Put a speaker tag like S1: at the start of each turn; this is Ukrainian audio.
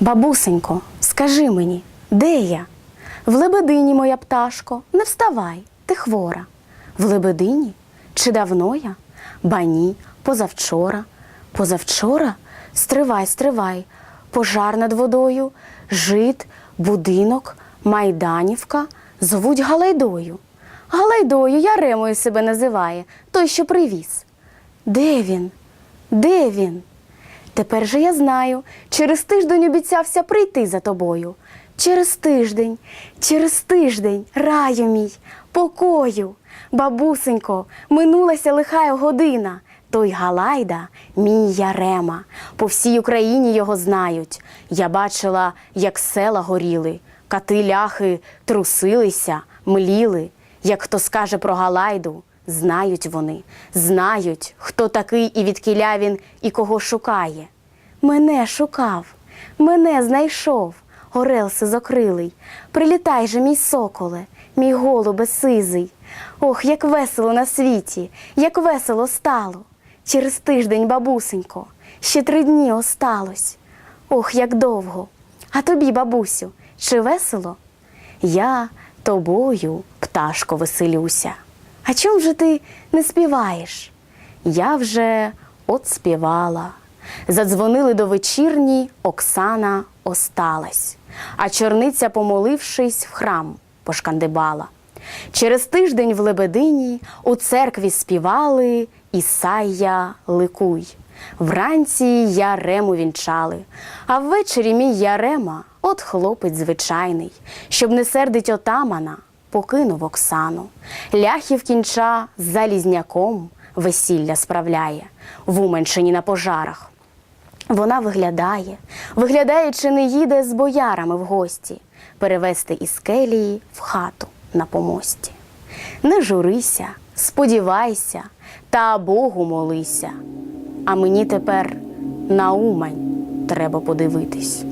S1: Бабусенько, скажи мені, де я? В лебедині, моя пташко, не вставай, ти хвора. В лебедині? Чи давно я? Ба ні, позавчора. Позавчора? Стривай, стривай. Пожар над водою, жит, будинок, майданівка зовуть Галайдою. Галайдою Яремою себе називає, той, що привіз. Де він? Де він? Тепер же я знаю, через тиждень обіцявся прийти за тобою. Через тиждень, через тиждень, раю мій, покою. Бабусенько, минулася лихая година. Той Галайда, мій Ярема. По всій Україні його знають. Я бачила, як села горіли, кати ляхи трусилися, мліли. Як хто скаже про Галайду, знають вони, знають, хто такий і відкіля він, і кого шукає. Мене шукав, мене знайшов, орел сизокрилий. Прилітай же, мій соколе, мій голубе сизий. Ох, як весело на світі, як весело стало. Через тиждень, бабусенько, ще три дні осталось. Ох, як довго. А тобі, бабусю, чи весело? Я тобою, пташко, веселюся. А чом же ти не співаєш? Я вже от співала. Задзвонили до вечірні, Оксана осталась, а чорниця, помолившись, в храм пошкандибала. Через тиждень в Лебедині у церкві співали Ісая ликуй. Вранці Ярему вінчали, а ввечері мій Ярема, от хлопець звичайний, щоб не сердить отамана, покинув Оксану. Ляхів кінча залізняком весілля справляє в Уменщині на пожарах. Вона виглядає, виглядає, чи не їде з боярами в гості, перевести із келії в хату на помості. Не журися, сподівайся, та Богу молися. А мені тепер на Умань треба подивитись.